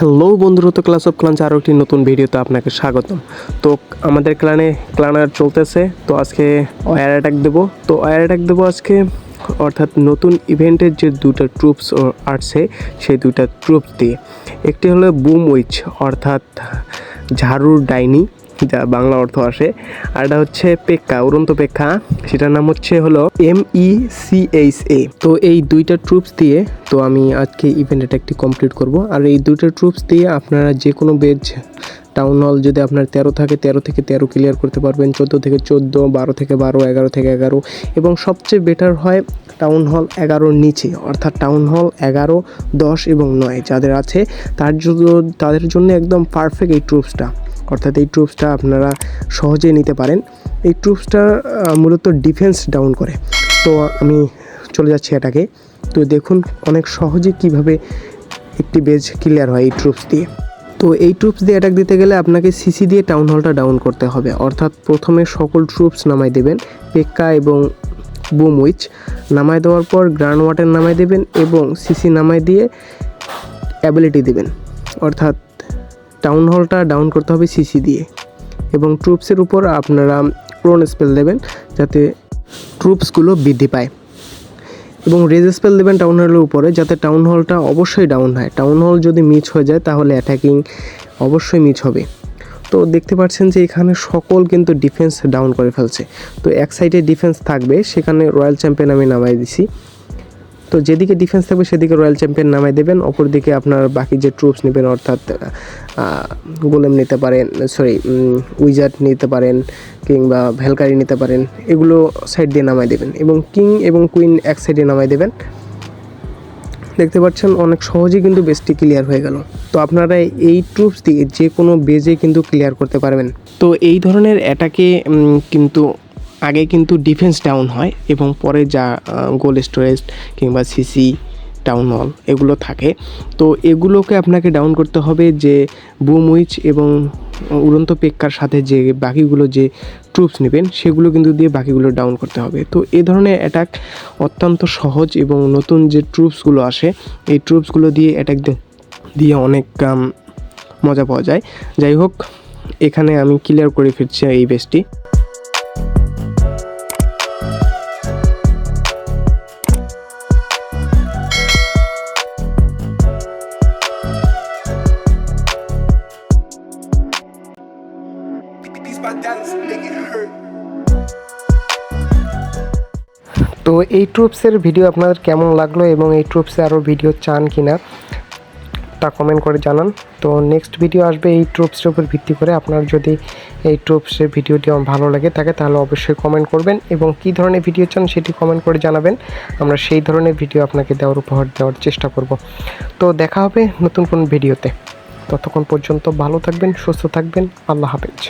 Hello বন্ধুরা, তো class of ক্লান্স আরও একটি নতুন ভিডিওতে আপনাকে স্বাগতম। তো আমাদের ক্লানে ক্লানার চলতেছে, তো আজকে ওয়ার অ্যাটাক দেবো। তো ওয়ার অ্যাটাক দেবো আজকে, অর্থাৎ নতুন ইভেন্টের যে দুটো ট্রুপস আসছে, সেই দুটা ট্রুপস দিয়ে। একটি হলো বুম উইচ অর্থাৎ ঝাড়ুর ডাইনি। যা বাংলা অর্থ আসে। আর এটা হচ্ছে পেক্কা, উড়ন্ত পেক্কা। সেটার নাম হচ্ছে হলো M E C H A তো এই দুইটা ট্রুপস দিয়ে, তো আমি আজকে ইভেন্ট একটি কমপ্লিট করব। আর এই দুইটা ট্রুপস দিয়ে আপনারা যে কোনো বেজ টাউন হল যদি আপনার তেরো থাকে, তেরো থেকে তেরো ক্লিয়ার করতে পারবেন, চোদ্দ থেকে চোদ্দ, বারো থেকে বারো, এগারো থেকে এগারো। এবং সবচেয়ে বেটার হয় টাউন হল এগারোর নিচে, অর্থাৎ টাউন হল এগারো, দশ এবং নয় যাদের আছে, তার জন্য তাদের জন্য একদম পারফেক্ট এই ট্রুপসটা অর্থাৎ এই ট্রুপসটা আপনারা সহজেই নিতে পারেন। এই ট্রুপসটা মূলত ডিফেন্স ডাউন করে। তো আমি চলে যাচ্ছি এটাকে। তো দেখুন অনেক সহজে কীভাবে একটি বেজ ক্লিয়ার হয় এই ট্রুপস দিয়ে। তো এই ট্রুপস দিয়ে অ্যাটাক দিতে গেলে আপনাকে সিসি দিয়ে টাউন হলটা ডাউন করতে হবে। অর্থাৎ প্রথমে সকল ট্রুপস নামাই দেবেন পেক্কা এবং বুম উইচ নামাই দেওয়ার পর গ্রাউন্ড ওয়াটার নামাই দেবেন এবং সিসি নামাই দিয়ে অ্যাবিলিটি দেবেন। অর্থাৎ টাউন হলটা ডাউন করতে হবে সিসি দিয়ে। এবং ট্রুপসের উপর আপনারা প্রোন স্পেল দেবেন যাতে ট্রুপসগুলো বৃদ্ধি পায়। এবং রেজ স্পেল দেবেন টাউন হলের উপরে যাতে টাউন হলটা অবশ্যই ডাউন হয়। টাউন হল যদি মিচ হয়ে যায় তাহলে অ্যাটাকিং অবশ্যই মিচ হবে। তো দেখতে পাচ্ছেন যে এখানে সকল কিন্তু ডিফেন্স ডাউন করে ফেলছে। তো এক সাইডে ডিফেন্স থাকবে, সেখানে রয়্যাল চ্যাম্পিয়ন আমি নামাই দিছি। তো যেদিকে ডিফেন্স থাকবে, সেদিকে রয়্যাল চ্যাম্পিয়ন নামাই দেবেন। অপরদিকে আপনার বাকি যে ট্রুপস নেবেন, অর্থাৎ গোলেম নিতে পারেন সরি উইজার্ড নিতে পারেন, কিংবা ভ্যালকারি নিতে পারেন, এগুলো সাইড দিয়ে নামাই দেবেন। এবং কিং এবং কুইন এক সাইডে নামাই দেবেন। দেখতে পাচ্ছেন, অনেক সহজেই কিন্তু বেসটি ক্লিয়ার হয়ে গেল। তো আপনারা এই ট্রুপস দিয়ে যে কোনো বেজে কিন্তু ক্লিয়ার করতে পারবেন। তো এই ধরনের অ্যাটাকে কিন্তু আগে কিন্তু ডিফেন্স ডাউন হয় এবং পরে যা গোল স্টোরেজ কিংবা সিসি টাউন হল এগুলো থাকে। তো এগুলোকে আপনাকে ডাউন করতে হবে যে বুম উইচ এবং উড়ন্ত পেক্কার সাথে যে বাকিগুলো যে ট্রুপস নেবেন, সেগুলো কিন্তু দিয়ে বাকিগুলো ডাউন করতে হবে। তো এই ধরনের অ্যাটাক অত্যন্ত সহজ এবং নতুন যে ট্রুপসগুলো আসে, এই ট্রুপসগুলো দিয়ে অ্যাটাক দিয়ে অনেক মজা পাওয়া যায়। যাই হোক, এখানে আমি ক্লিয়ার করে ফিরছি এই বেসটি তো এই ট্রুপসের ভিডিও আপনাদের কেমন লাগল এবং এই ট্রুপসে আরও ভিডিও চান কি না তা কমেন্ট করে জানান। তো নেক্সট ভিডিও আসবে এই ট্রুপসের উপর ভিত্তি করে। আপনার যদি এই ট্রুপসের ভিডিওটি আমার ভালো লাগে থাকে, তাহলে অবশ্যই কমেন্ট করবেন এবং কী ধরনের ভিডিও চান সেটি কমেন্ট করে জানাবেন। আমরা সেই ধরনের ভিডিও আপনাকে দেওয়ার উপহার দেওয়ার চেষ্টা করব। তো দেখা হবে নতুন কোন ভিডিওতে ততক্ষণ পর্যন্ত ভালো থাকবেন, সুস্থ থাকবেন। আল্লাহ হাফেজ।